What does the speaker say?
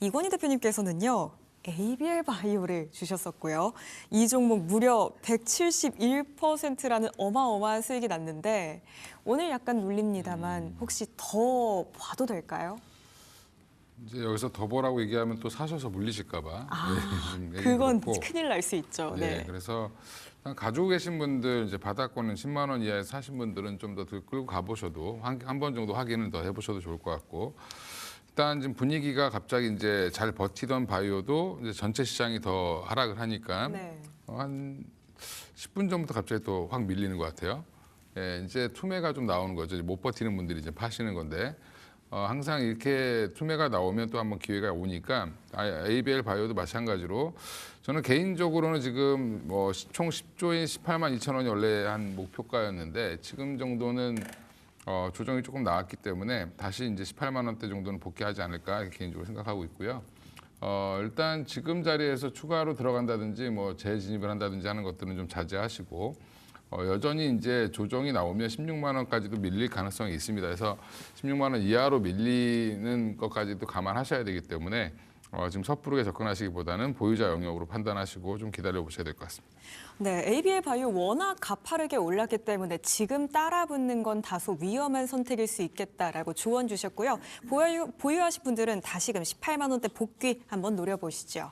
이건희 대표님께서는요. ABL 바이오를 주셨었고요. 이 종목 무려 171%라는 어마어마한 수익이 났는데 오늘 약간 눌립니다만 혹시 더 봐도 될까요? 이제 여기서 더 보라고 얘기하면 또 사셔서 물리실까 봐. 아, 네, 그건 그렇고. 큰일 날 수 있죠. 네, 네. 그래서 가지고 계신 분들 이제 바닥권은 10만 원 이하에 사신 분들은 좀 더 끌고 가보셔도 한 번 정도 확인을 더 해보셔도 좋을 것 같고 일단 지금 분위기가 갑자기 이제 잘 버티던 바이오도 이제 전체 시장이 더 하락을 하니까 네. 어, 한 10분 전부터 갑자기 또 확 밀리는 것 같아요. 예, 이제 투매가 좀 나오는 거죠. 못 버티는 분들이 이제 파시는 건데 어, 항상 이렇게 투매가 나오면 또 한번 기회가 오니까 아, ABL 바이오도 마찬가지로 저는 개인적으로는 지금 뭐 총 10조인 18만 2천 원이 원래 한 목표가였는데 지금 정도는 어, 조정이 조금 나왔기 때문에 다시 이제 18만 원대 정도는 복귀하지 않을까 개인적으로 생각하고 있고요. 어, 일단 지금 자리에서 추가로 들어간다든지 뭐 재진입을 한다든지 하는 것들은 좀 자제하시고 어, 여전히 이제 조정이 나오면 16만 원까지도 밀릴 가능성이 있습니다. 그래서 16만 원 이하로 밀리는 것까지도 감안하셔야 되기 때문에 어, 지금 섣부르게 접근하시기보다는 보유자 영역으로 판단하시고 좀 기다려 보셔야 될 것 같습니다. 네, ABL 바이오 워낙 가파르게 올랐기 때문에 지금 따라붙는 건 다소 위험한 선택일 수 있겠다라고 조언 주셨고요. 보유, 보유하실 분들은 다시금 18만 원대 복귀 한번 노려보시죠.